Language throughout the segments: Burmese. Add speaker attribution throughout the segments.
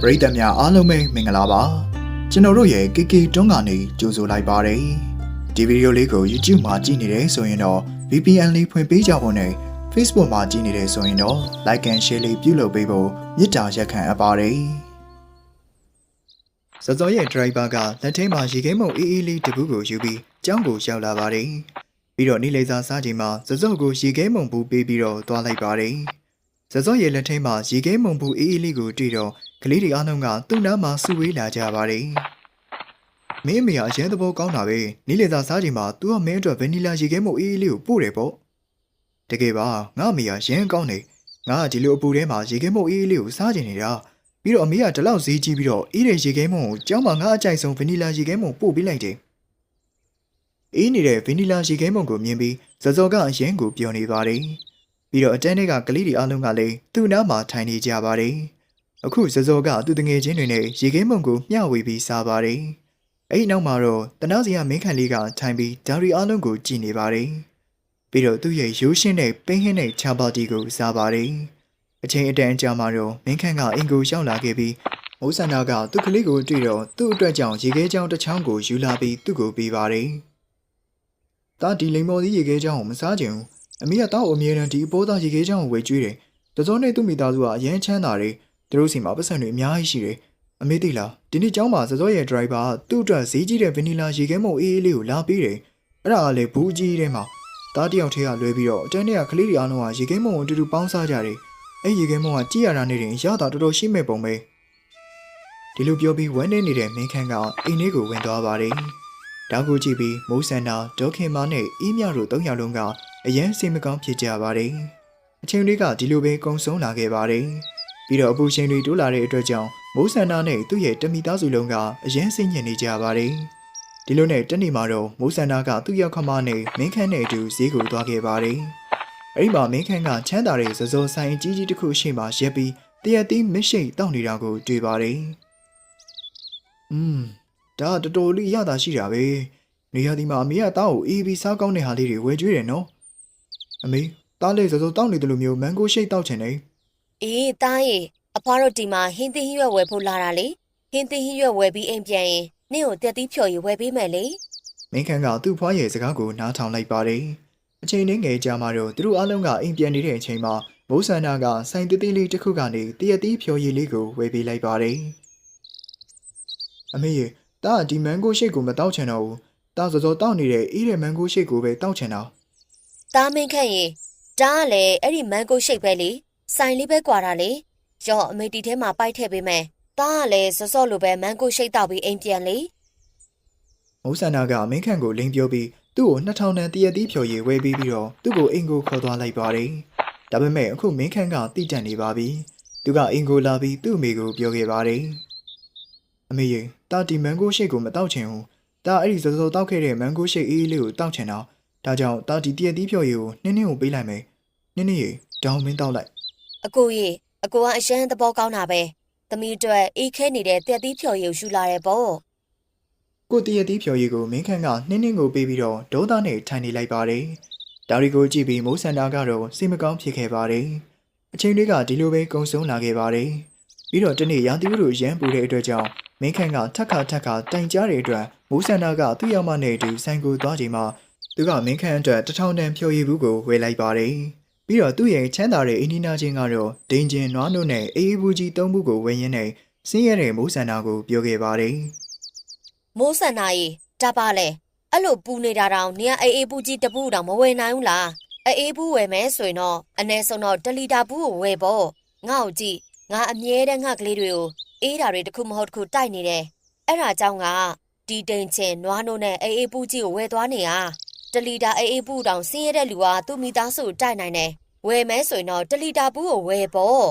Speaker 1: ပရိသတ်များအားလုံးပဲမင်္ဂလာပါကျွန်တော်တို့ရဲ့ KK တွန်းကနေကြိုဆိုလိုက်ပါတယ်ဒီဗီဒီယိုလေးကို YouTube မှာကြည့်နေတယ်ဆိုရင်တော့ VPN လေးဖွင့်ပေးကြဖို့နဲ့ Facebook မှာကြည့်နေတယ်ဆိုရင်တော့ Like and Share လေးပြုလုပ်ပေးဖို့မေတ္တာရက်ခံအပ်ပါတယ်စောစောရဲ့ driver ကလက်ထဲမှာရေခဲမုံအေးအေးလေးတစ်ခုကိုယူပြီးကျောင်းကိုရောက်လာပါတယ်ပြီးတော့နေလေစာစားချိန်မှာစောစောကိုရေခဲမုံဘူးပေးပြီးတော့သွားလိုက်ပါတယ် ဇဇော့ရဲ့လက်ထဲမှာရေခဲမုံဘူးအေးအေးလေးကိုတွေ့တော့ကလေးတွေအားလုံးကသူ့နားမှာစုဝေးလာကြပါတယ်။မင်းအမေကအရင်သဘောကောင်းတာပဲ။နီးလေသာစားချိန်မှာ तू ကမင်းအတွက်ဗန်နီလာရေခဲမုံအေးအေးလေးကိုပို့တယ်ပေါ့။တကယ်ပါငါအမေကရမ်းကောင်းတယ်။ငါကဒီလိုအပူထဲမှာရေခဲမုံအေးအေးလေးကိုစားကျင်နေတာ။ပြီးတော့အမေကဒီလောက်ဈေးကြီးပြီးတော့အေးတဲ့ရေခဲမုံကိုကျောင်းမှာငါအကြိုက်ဆုံးဗန်နီလာရေခဲမုံပို့ပေးလိုက်တယ်။အေးနေတဲ့ဗန်နီလာရေခဲမုံကိုမြင်ပြီးဇဇော်ကအရင်ကိုပျော်နေပါတယ်။ ပြီးတော့အတန်းတွေကကလေးတွေအားလုံးကလည်းသူ့နားမှာထိုင်နေကြပါတယ်။အခုဇဇော်ကသူ့တငယ်ချင်းတွေနဲ့ရေခဲမုံကိုမျှဝေပြီးစားပါတယ်။အဲ့ဒီနောက်မှာတော့တနာစီယာမင်းခန့်လေးကထိုင်ပြီးဒါရီအားလုံးကိုကြည့်နေပါတယ်။ပြီးတော့သူ့ရဲ့ရိုးရှင်းတဲ့ပင်းဟင်းတဲ့ချာပါတီကိုစားပါတယ်။အချိန်အတန်ကြာမှတော့မင်းခန့်ကအင်ကိုရောက်လာခဲ့ပြီးမိုးဆန္ဒကသူ့ကလေးကိုတွေ့တော့သူ့အတွက်ကြောင့်ရေခဲချောင်းတစ်ချောင်းကိုယူလာပြီးသူ့ကိုပေးပါတယ်။ဒါဒီလိမ်မော်သီးရေခဲချောင်းကိုမစားချင်ဘူး အမေကတောက်အမြဲတမ်းဒီအပိုးသားရေခဲချောင်းကိုဝယ်ကျွေးတယ်။တစောနဲ့သူ့မိသားစုကအရန်ချမ်းသာတယ်။သူတို့စီမှာပတ်စံတွေအများကြီးရှိတယ်။အမေသိလားဒီနေ့ကျောင်းမှာစစောရဲ့ driver ကသူ့အတွက်ဈေးကြီးတဲ့ဗနီလာရေခဲမုံအေးအေးလေးကိုလာပေးတယ်။အဲ့ဒါကလည်းဘူးကြီးထဲမှာသားတစ်ယောက်ထဲကလွဲပြီးတော့အတန်းထဲကကလေးတွေအားလုံးကရေခဲမုံကိုအတူတူပေါင်းစားကြတယ်။အဲ့ရေခဲမုံကကြည်ရတာနေရင်ရတာတော်တော်ရှိမဲ့ပုံပဲ။ဒီလိုပြောပြီးဝမ်းနေနေတဲ့မင်းခန့်ကအိမ်လေးကိုဝင်သွားပါတယ်။တောက်ကိုကြည့်ပြီးမိုးဆန်နာဒေါခင်မာနဲ့အီးမြတို့သုံးယောက်လုံးက အရန်စိတ်မကောင်းဖြစ်ကြပါတယ်။အချိန်လေးကဒီလိုပဲကုံဆုံးလာခဲ့ပါတယ်။ပြီးတော့အပူချိန်တွေတိုးလာတဲ့အတွက်ကြောင့်မိုးဆန္ဒနဲ့သူ့ရဲ့တမိသားစုလုံးကအရန်စိတ်ညစ်နေကြပါတယ်။ဒီလိုနဲ့တနေ့မှာတော့မိုးဆန္ဒကသူ့ရောက်ခမနဲ့မင်းခန့်နဲ့အတူဈေးကိုသွားခဲ့ပါတယ်။အဲဒီမှာမင်းခန့်ကချမ်းသာတဲ့ဇဇောဆိုင်ကြီးကြီးတစ်ခုရှိမှရက်ပြီးတရက်သီးမရှိတ်တောက်နေတာကိုတွေ့ပါတယ်။อืมဒါကတော်တော်လေးရတာရှိတာပဲ။နေရာဒီမှာအမေကတောက်ကိုအေးပြီးစားကောင်းတဲ့ဟာလေးတွေဝယ်ကျွေးတယ်နော်။ အမေတားလေစောစောတောက်နေတယ်လို့မျိုးမန်ဂိုရှိတ်တောက်ချင်တယ်
Speaker 2: အေးတားရေအဖွားတို့ဒီမှာဟင်းသီးဟင်းရွက်ဝယ်ဖို့လာတာလေဟင်းသီးဟင်းရွက်ဝယ်ပြီးအိမ်ပြန်ရင်နင့်ကိုတက်သီးဖြော်ရည်ဝယ်ပေးမယ်လေ
Speaker 1: မင်းခန့်ကသူ့ဖွားရဲ့စကားကိုနားထောင်လိုက်ပါတယ်အချိန်လေးငယ်ကြာမှတော့သူတို့အားလုံးကအိမ်ပြန်နေတဲ့အချိန်မှာမိုးဆန္ဒကဆိုင်တေးသေးလေးတစ်ခုကနေတရက်သီးဖြော်ရည်လေးကိုဝယ်ပေးလိုက်ပါတယ်အမေရေတာကဒီမန်ဂိုရှိတ်ကိုမတောက်ချင်တော့ဘူးတာစောစောတောက်နေတဲ့အေးတဲ့မန်ဂိုရှိတ်ကိုပဲတောက်ချင်တာ
Speaker 2: တားမင်းခန့်ရေတားကလည်းအဲ့ဒီမန်ဂိုရှိတ်ပဲလေဆိုင်လေးပဲကွာတာလေရော့အမေတီထဲမှာပိုက်ထည့်ပေးမယ်တားကလည်းစောစောလိုပဲမန်ဂိုရှိတ်တောက်ပြီးအိမ်ပြန်လေ
Speaker 1: မိုးဆန္ဒကမင်းခန့်ကိုလိန်ပြောပြီးသူ့ကို2000တန်တရက်သီးဖြော်ရည်ဝယ်ပေးပြီးတော့သူ့ကိုအိမ်ကိုခေါ်သွားလိုက်ပါတယ်ဒါပေမဲ့အခုမင်းခန့်ကတိတန့်နေပါပြီသူကအိမ်ကိုလာပြီးသူ့အမေကိုပြောခဲ့ပါတယ်အမေရေတာဒီမန်ဂိုရှိတ်ကိုမတောက်ချင်ဘူးတာအဲ့ဒီစောစောတောက်ခဲ့တဲ့မန်ဂိုရှိတ်အေးအေးလေးကိုတောက်ချင်တာ ဒါကြောင့်တာဒီတရက်သီးဖြော်ရည်ကိုနင်းနင်းကိုပေးလိုက်မယ်နင်းနင်းရေတောင်းမင်းတောက်လိုက်
Speaker 2: အကိုရေအကိုကအရှမ်းသဘောကောင်းတာပဲသမီးအတွက်အေးခဲနေတဲ့တက်သီးဖြော်ရည်ကိုယူလာတယ်ပေါ့
Speaker 1: ကိုတရက်သီးဖြော်ရည်ကိုမင်းခန့်ကနင်းနင်းကိုပေးပြီးတော့ဒေါသနဲ့ထိုင်နေလိုက်ပါတယ်ဒါရီကိုကြည့်ပြီးမိုးဆန္ဒကတော့စိတ်မကောင်းဖြစ်ခဲ့ပါတယ်အချိန်လေးကဒီလိုပဲကုံဆုံးလာခဲ့ပါတယ်ပြီးတော့တနေ့ရာသီဥတုရမ်းပူတဲ့အတွက်ကြောင့်မင်းခန့်ကထက်ခါထက်ခါတိုင်ကြားတဲ့အတွက်မိုးဆန္ဒကသူ့ရောက်မနဲ့အတူဆိုင်ကိုသွားချိန်မှာ သူကမင်းခန့်အတွက်တထောင်တန်ဖြော်ရည်ဘူးကိုဝယ်လိုက်ပါတယ်ပြီးတော့သူ့ရဲ့ချမ်းသာတဲ့အိန္ဒိနာချင်းကတော့ဒိန်ဂျင်နွားနို့နဲ့အေးအေးဘူးကြီးသုံးဘူးကိုဝယ်ရင်းနဲ့ဆင်းရဲတဲ့မိုးဆန္ဒကိုပြောခဲ့ပါတယ်
Speaker 2: မိုးဆန္ဒရေဒါပါလေအဲ့လိုပူနေတာတောင်နင်ကအေးအေးပူကြီးတပူတောင်မဝယ်နိုင်ဘူးလားအေးအေးပူဝယ်မယ်ဆိုရင်တော့အ ਨੇ ဆုံးတော့တလီတာပူကိုဝယ်ပေါ့ငါ့ကိုကြည့်ငါအမြဲတမ်းငါကလေးတွေကိုအေးတာတွေတစ်ခုမဟုတ်တစ်ခုတိုက်နေတယ်အဲ့ဒါကြောင့်ကဒီတိန်ချင်နွားနို့နဲ့အေးအေးပူကြီးကိုဝယ်သွားနေရ တလီတာအေးအေးပူတောင်ဆင်းရဲတဲ့လူကသူ့မိသားစုကိုတိုက်နိုင်တယ်ဝယ်မယ်ဆိုရင်တော့တလီတာပူကိုဝယ်ပေါ့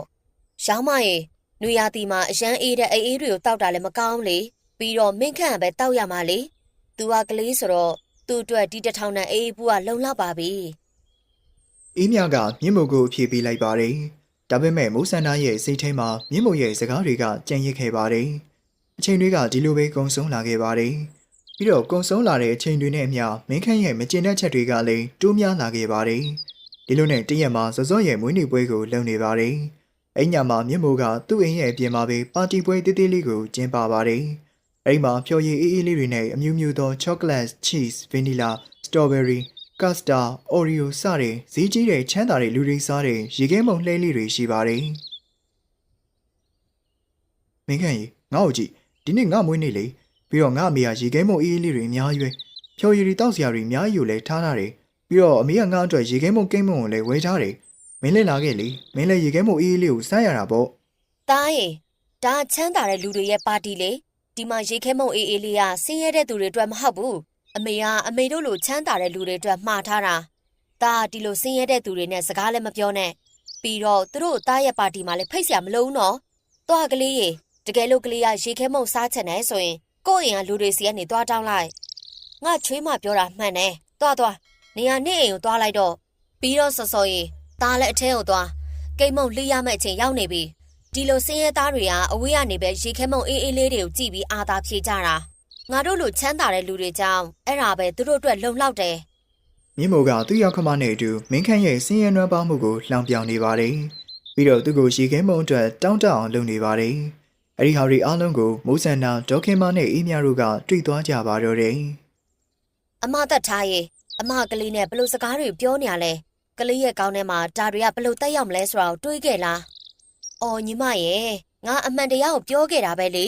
Speaker 2: ရောင်းမရေနွေရာသီမှာအရန်အေးတဲ့အေးအေးတွေကိုတောက်တာလည်းမကောင်းလေပြီးတော့မင်းခန့်ကပဲတောက်ရမှာလေ။ तू ကကလေးဆိုတော့သူ့အတွက်ဒီတစ်ထောင်နဲ့အေးအေးပူကလုံလောက်ပါပြီ
Speaker 1: အေးမြကမြင့်မို့ကိုဖြေပေးလိုက်ပါတယ်။ဒါပေမဲ့မိုးဆန္ဒရဲ့စိတ်ထဲမှာမြင့်မို့ရဲ့စကားတွေကကြံ့ရစ်ခဲ့ပါတယ်။အချိန်တွေကဒီလိုပဲကုံဆုံးလာခဲ့ပါတယ်။ ပြီးတော့ကုံဆုံးလာတဲ့အချိန်တွေနဲ့အမျှမင်းခန့်ရဲ့မကျင်တဲ့ချက်တွေကလည်းတိုးများလာခဲ့ပါတယ်။ဒီလိုနဲ့တရက်မှာစောစောရဲ့မွေးနေ့ပွဲကိုလုပ်နေပါတယ်။အိမ်ညမှာမြင့်မိုးကသူ့အိမ်ရဲ့အပြင်မှာပဲပါတီပွဲတေးသေးလေးကိုကျင်းပပါတယ်။အဲ့ဒီမှာဖြော်ရည်အေးအေးလေးတွေနဲ့အမျိုးမျိုးသော chocolate, cheese, vanilla, strawberry, custard, oreo စတဲ့ဈေးကြီးတဲ့ချမ်းသာတဲ့လူတွေစားတဲ့ရေခဲမုံလှဲလေးတွေရှိပါတယ်။မင်းခန့်ကြီးငါ့ကိုကြည့်ဒီနေ့ငါမွေးနေ့လေ ပြီးတော့ငါအမေကရေခဲမုံအေးအေးလေးတွေအများကြီးပဲဖြော်ရည်တွေတောက်စရာတွေအများကြီးကိုလည်းထားထားတယ်ပြီးတော့အမေကငါ့အတွက်ရေခဲမုံကိန်းမုံကိုလည်းဝယ်ထားတယ်မင်းလည်းလာခဲ့လေမင်းလည်းရေခဲမုံအေးအေးလေးကိုစားရတာပေါ့။
Speaker 2: တားရေဒါချမ်းသာတဲ့လူတွေရဲ့ပါတီလေဒီမှာရေခဲမုံအေးအေးလေးကဆင်းရဲတဲ့သူတွေအတွက်မဟုတ်ဘူး။အမေကအမေတို့လိုချမ်းသာတဲ့လူတွေအတွက်မှားထားတာ။တားဒီလိုဆင်းရဲတဲ့သူတွေနဲ့စကားလည်းမပြောနဲ့။ပြီးတော့သူတို့တားရဲ့ပါတီမှာလည်းဖိတ်စရာမလိုဘူးနော်။သွားကလေးရေတကယ်လို့ကလေးကရေခဲမုံစားချင်တယ်ဆိုရင် ကိုယ့်အိမ်ကလူတွေစီကနေသွားတောင်းလိုက်။ငါချွေးမပြောတာမှန်တယ်။သွားသွားနေရနေအိမ်ကိုသွားလိုက်တော့ပြီးတော့စော်စော်ရေတားလည်းအထဲကိုသွားကိတ်မုံလှီးရမယ့်အချိန်ရောက်နေပြီ။ဒီလိုစင်းရဲသားတွေကအဝေးကနေပဲရေခဲမုံအေးအေးလေးတွေကိုကြည့်ပြီးအာသာဖြေကြတာငါတို့လိုချမ်းသာတဲ့လူတွေကြောင့်အဲ့ဒါပဲသူတို့အတွက်လုံလောက်တယ်
Speaker 1: မြင့်မိုးကသူ့ရောက်ခမနဲ့အတူမင်းခန့်ရဲ့စင်းရဲနွမ်းပါမှုကိုလှောင်ပြောင်နေပါတယ်ပြီးတော့သူ့ကိုရေခဲမုံအတွက်တောင်းတအောင်လုပ်နေပါတယ် အဲ့ဒီဟာတွေအားလုံးကိုမိုးဆန္ဒဒေါခင်မနဲ့အေးမြတို့ကတွေ့သွားကြပါတော့တယ်
Speaker 2: အမသက်ထားရေအမကလေးနဲ့ဘလို့စကားတွေပြောနေရလဲကလေးရဲ့ကောင်းထဲမှာဒါတွေကဘလို့တက်ရောက်မလဲဆိုတာကိုတွေးခဲ့လားအော်ညီမရေငါအမှန်တရားကိုပြောခဲ့တာပဲလေ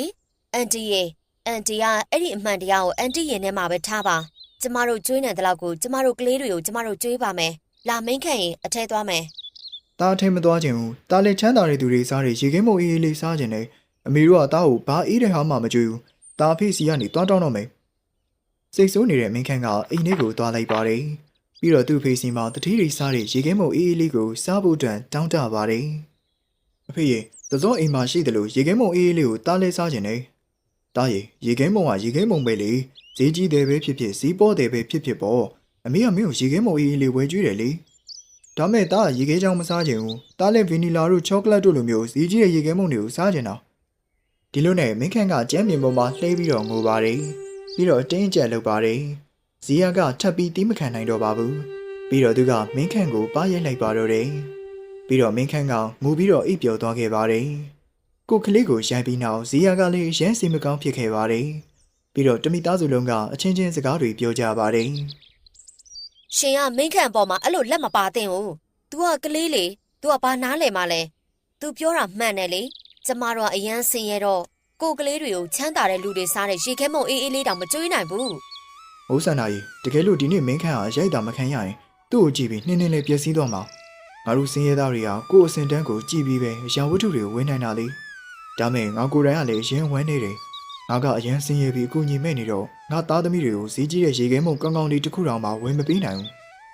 Speaker 2: အန်တီရေအန်တီကအဲ့ဒီအမှန်တရားကိုအန်တီရင်ထဲမှာပဲထားပါကျမတို့ကျွေးနေတဲ့လောက်ကိုကျမတို့ကလေးတွေကိုကျမတို့ကျွေးပါမယ်လာမင်းခန့်ရင်အထဲသွားမယ်။
Speaker 1: တားထိန်မသွားခြင်းဘူး။တားလည်းချမ်းသာတဲ့သူတွေစားတဲ့ရေခဲမုံအေးအေးလေးစားခြင်းနဲ့ အမေတို့ကတားကိုဘာအေးတဲ့ဟာမှမကြွေဘူး။တားဖေးစီကနေတွားတောင်းတော့မယ်။စိတ်ဆိုးနေတဲ့မင်းခန့်ကအိမ်ထဲကိုသွားလိုက်ပါတယ်။ပြီးတော့သူ့ဖေးစီမှာတတိတွေစားတဲ့ရေခဲမုံအေးအေးလေးကိုစားဖို့အတွက်တောင်းတပါတယ်။အဖေရေသစောအိမ်မှာရှိတယ်လို့ရေခဲမုံအေးအေးလေးကိုတားလဲစားခြင်းနဲ့တားရေရေခဲမုံကရေခဲမုံပဲလေဈေးကြီးတယ်ပဲဖြစ်ဖြစ်ဈေးပေါ်တယ်ပဲဖြစ်ဖြစ်ပေါ့အမေကမင်းကိုရေခဲမုံအေးအေးလေးဝယ်ကျွေးတယ်လေဒါမဲ့တားရေခဲချောင်းမစားချင်ဘူးတားလည်းဗီနီလာတို့ချောကလက်တို့လိုမျိုးစီးကြီးတဲ့ရေခဲမုန့်တွေကိုစားချင်တာ ဒီလိုနဲ့မင်းခန့်ကကြမ်းပြင်ပေါ်မှာလှဲပြီးတော့ငိုပါတယ်ပြီးတော့တင်းကျပ်လုပ်ပါတယ်ဇီယာကထပ်ပြီးတီးမခံနိုင်တော့ပါဘူးပြီးတော့သူကမင်းခန့်ကိုပါရိုက်လိုက်ပါတော့တယ်ပြီးတော့မင်းခန့်ကငိုပြီးတော့အိပ်ပျော်သွားခဲ့ပါတယ်ကိုကလေးကိုရိုက်ပြီးနောက်ဇီယာကလည်းရမ်းစီမကောင်းဖြစ်ခဲ့ပါတယ်ပြီးတော့တမိသားစုလုံးကအချင်းချင်းစကားတွေပြောကြပါတယ်
Speaker 2: ရှင်ကမိန့်ခန့်ပေါ်မှာအဲ့လိုလက်မပါသင့်ဘူး။ तू ကကလေးလေ။ तू ကဘာနားလဲမလဲ။ तू ပြောတာမှန်တယ်လေ။ ကျမတို့ကအရန်ဆင်းရဲတော့ကိုယ်ကလေးတွေကိုချမ်းသာတဲ့လူတွေစားတဲ့ရေခဲမုံအေးအေးလေးတောင်မကြွေးနိုင်ဘူး
Speaker 1: မိုးဆန္ဒကြီးတကယ်လို့ဒီနေ့မင်းခန့်ဟာရိုက်တာမခံရရင်သူ့ကိုကြည့်ပြီးနှင်းနှင်းလေးပျက်စီးသွားမှာငါတို့စင်းရဲသားတွေကကိုယ့်အစင်တန်းကိုကြည့်ပြီးပဲအရာဝတ္ထုတွေကိုဝင်းနိုင်တာလေဒါမဲ့ငါကိုယ်တိုင်ကလည်းရင်ဝမ်းနေတယ်ငါကအရင်စင်းရဲပြီးအကူညီမဲ့နေတော့ငါသားသမီးတွေကိုစီးကြီးတဲ့ရေခဲမုံကောင်းကောင်းလေးတစ်ခုတောင်မှဝင်မပေးနိုင်ဘူး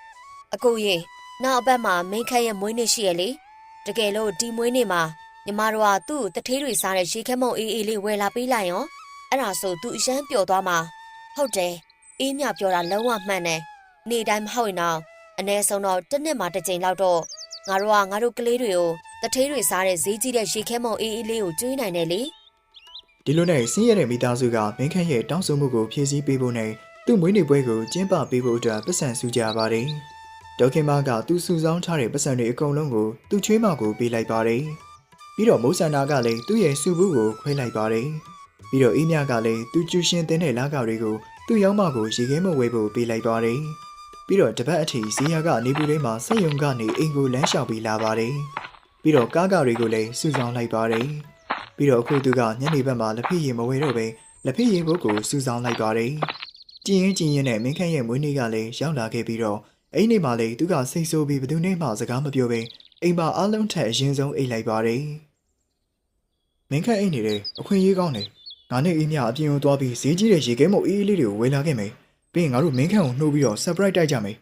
Speaker 1: ။
Speaker 2: အကိုရေနောက်အပတ်မှာမိန့်ခန့်ရဲ့မွေးနေ့ရှိရလေ။တကယ်လို့ဒီမွေးနေ့မှာ ညီမတို့ကသူ့ကိုတထေးတွေစားတဲ့ရေခဲမုံအေးအေးလေးဝယ်လာပေးလိုက်ရော။အဲ့ဒါဆို तू အရန်ပျော်သွားမှာ။ဟုတ်တယ်။အေးမြပြောတာလုံးဝမှန်တယ်။နေ့တိုင်းမဟုတ်ရင်တော့အ ਨੇ ဆုံးတော့တစ်နှစ်မှာတစ်ကြိမ်လောက်တော့ငါတို့ကငါတို့ကလေးတွေကိုတထေးတွေစားတဲ့ဈေးကြီးတဲ့ရေခဲမုံအေးအေးလေးကိုကျွေးနိုင်တယ်လေ
Speaker 1: ဒီလိုနဲ့စင်းရဲတဲ့မိသားစုကမင်းခန့်ရဲ့တောင်းဆိုမှုကိုဖြည့်ဆည်းပေးဖို့နဲ့သူ့မွေးနေ့ပွဲကိုကျင်းပပေးဖို့အတွက်ပတ်စံစုကြပါတယ်ဒေါခင်မကသူစုဆောင်းထားတဲ့ပတ်စံတွေအကုန်လုံးကိုသူ့ချွေးမကိုပေးလိုက်ပါတယ် ပြီးတော့မိုးဆန္ဒကလည်းသူ့ရဲ့စုဘူးကိုခွဲလိုက်ပါတယ်ပြီးတော့အေးမြကလည်းသူကျူရှင်တင်တဲ့လာကတွေကိုသူ့ရောက်မကိုရေခဲမဝဲဖို့ပေးလိုက်ပါတယ်ပြီးတော့တပတ်အထိဇီယာကနေပူလေးမှာစက်ယုံကနေအိမ်ကိုလမ်းလျှောက်ပြီးလာပါတယ်ပြီးတော့ကားကတွေကိုလည်းစုဆောင်းလိုက်ပါတယ်ပြီးတော့အခုသူကညနေဘက်မှာလက်ဖက်ရည်မဝယ်တော့ပဲလက်ဖက်ရည်ဘုတ်ကိုစူဆောင်းလိုက်ပါတယ်။ကြည်ရင်ကြည်ရင်နဲ့မင်းခန့်ရဲ့မွေးနေ့ကလည်းရောက်လာခဲ့ပြီးတော့အဲ့ဒီမှာလေသူကစိတ်ဆိုးပြီးဘယ်သူနဲ့မှစကားမပြောဘဲ အိမ်မှာအလုံးထက်အရင်ဆုံးအိတ်လိုက်ပါတယ်။မင်းခန့်အိတ်နေတယ်အခွင့်အရေးကောင်းတယ်။ငါနဲ့အေးမြအပြင်ကိုသွားပြီးဈေးကြီးတဲ့ရေခဲမုတ်အေးအေးလေးတွေကိုဝယ်လာခဲ့မယ်။ပြီးရင်ငါတို့မင်းခန့်ကိုနှိုးပြီးတော့ surprise တိုက်ကြမယ်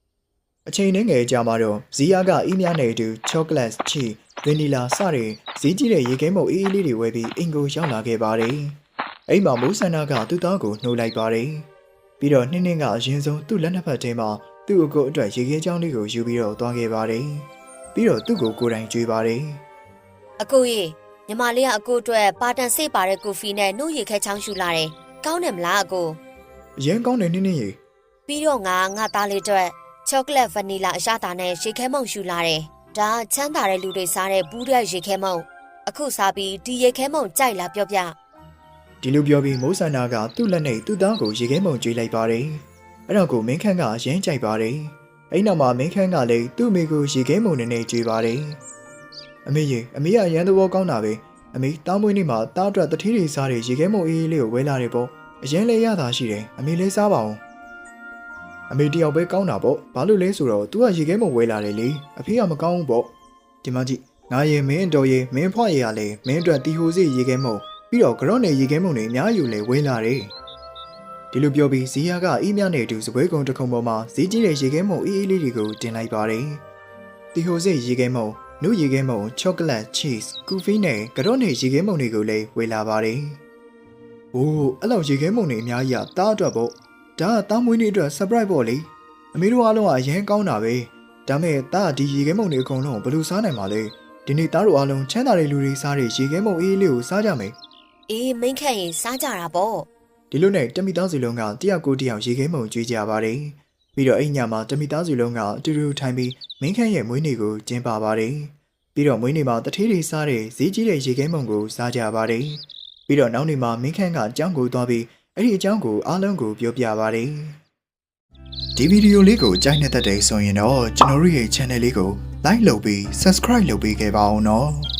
Speaker 1: ။အချိန်နဲ့ငယ်ကြာမှာတော့ဇီယာကအေးမြနဲ့အတူ chocolate cheese ဗနီလာစတဲ့ဈေးကြီးတဲ့ရေခဲမုတ်အေးအေးလေးတွေဝယ်ပြီးအင်ကိုရောက်လာခဲ့ပါတယ်။အဲ့မှာမိုးဆန္ဒကသူ့သားကိုနှိုးလိုက်ပါတယ်။ပြီးတော့နှင်းနှင်းကအရင်ဆုံးသူ့လက်နှစ်ဖက်ထဲမှာသူ့အကိုအတွက်ရေခဲချောင်းလေးကိုယူပြီးတော့သွားခဲ့ပါတယ်။ ပြီးတော့သူ့ကိုကိုယ်တိုင်ကြွေးပါတယ်။
Speaker 2: အကိုရေညီမလေးကအကိုအတွက်ပါတန်စိတ်ပါတဲ့ကိုဖီနဲ့နှုတ်ရည်ခဲချောင်းရှူလာတယ်။ကောင်းတယ်မလားအကို။
Speaker 1: အရင်ကောင်းတယ်နှင်းနှင်းရေ။
Speaker 2: ပြီးတော့ငါငါသားလေးအတွက်ချောကလက်ဗနီလာအရသာနဲ့ရေခဲမုံရှူလာတယ်ဒါချမ်းသာတဲ့လူတွေစားတဲ့ဘူးတဲ့ရေခဲမုံအခုစားပြီးဒီရေခဲမုံကြိုက်လားပြောပြ
Speaker 1: ဒီလိုပြောပြီးမိုးဆန္ဒကသူ့လက်နဲ့သူ့သားကိုရေခဲမုံကျွေးလိုက်ပါတယ်အဲ့တော့ကိုမင်းခန့်ကရမ်းကြိုက်ပါတယ် အဲ့နောက်မှာမင်းခန့်ကလည်းသူ့အမေကိုရေခဲမုံနဲ့နဲ့ကျွေးပါတယ်အမေရေအမေကရမ်းသဘောကောင်းတာပဲအမေတားမွေးနေ့မှာတားအတွက်တတိတွေစားတဲ့ရေခဲမုံအေးအေးလေးကိုဝဲလာတယ်ပေါ့အရင်လေးရတာရှိတယ်အမေလေးစားပါအောင်အမေတယောက်ပဲကောင်းတာပေါ့ဘာလို့လဲဆိုတော့ तू ကရေခဲမုံဝဲလာတယ်လေအဖေကမကောင်းဘူးပေါ့ဒီမှာကြည့်ငါရေမင်းတော်ရေမင်းဖွားရေကလည်းမင်းအတွက်တီဟိုစီရေခဲမုံပြီးတော့ကြော့နယ်ရေခဲမုံတွေအများယူလေဝဲလာတယ်။ ဒီလိုပြောပြီးဇီယာကအေးမြနဲ့အတူစပွဲကုံတစ်ခုံပေါ်မှာဈေးကြီးတဲ့ရေခဲမုံအေးအေးလေးတွေကိုတင်လိုက်ပါတယ်။တီဟိုစစ်ရေခဲမုံ၊နုရေခဲမုံ၊ချောကလက်၊ချီစ်၊ကူဖီနဲ့ကြော့နယ်ရေခဲမုံတွေကိုလည်းဝေလာပါတယ်။အိုးအဲ့လောက်ရေခဲမုံတွေအများကြီးကတားအတွက်ပေါ့။ဒါကတားမွေးနေ့အတွက် surprise ပေါ့လေ။အမေတို့အားလုံးကအရင်ကောင်းတာပဲ။ဒါမဲ့တားကဒီရေခဲမုံတွေအကုန်လုံးဘယ်လိုစားနိုင်မှာလဲ။ဒီနေ့တားတို့အားလုံးချမ်းသာတဲ့လူတွေစားတဲ့ရေခဲမုံအေးအေးလေးကိုစားကြမယ်။
Speaker 2: အေးမင်းခန့်ရင်စားကြတာပေါ့
Speaker 1: ဒီလိုနဲ့တမိသားစုလုံးကတယောက်ကိုတယောက်ရေခဲမုံကျွေးကြပါတယ်။ပြီးတော့အဲ့ညမှာတမိသားစုလုံးကအတူတူထိုင်ပြီးမင်းခန့်ရဲ့မွေးနေ့ကိုကျင်းပပါတယ်။ပြီးတော့မွေးနေ့မှာတထေးတွေစားတဲ့ဈေးကြီးတဲ့ရေခဲမုံကိုစားကြပါတယ်။ပြီးတော့နောက်နေ့မှာမင်းခန့်ကအကြောင်းကိုသွားပြီးအဲ့ဒီအကြောင်းကိုအားလုံးကိုပြောပြပါတယ်။ဒီဗီဒီယိုလေးကိုကြိုက်နေတဲ့တဲ့ဆိုရင်တော့ကျွန်တော်တို့ရဲ့ channel လေးကို like လုပ်ပြီး subscribe လုပ်ပေးခဲ့ပါအောင်နော်။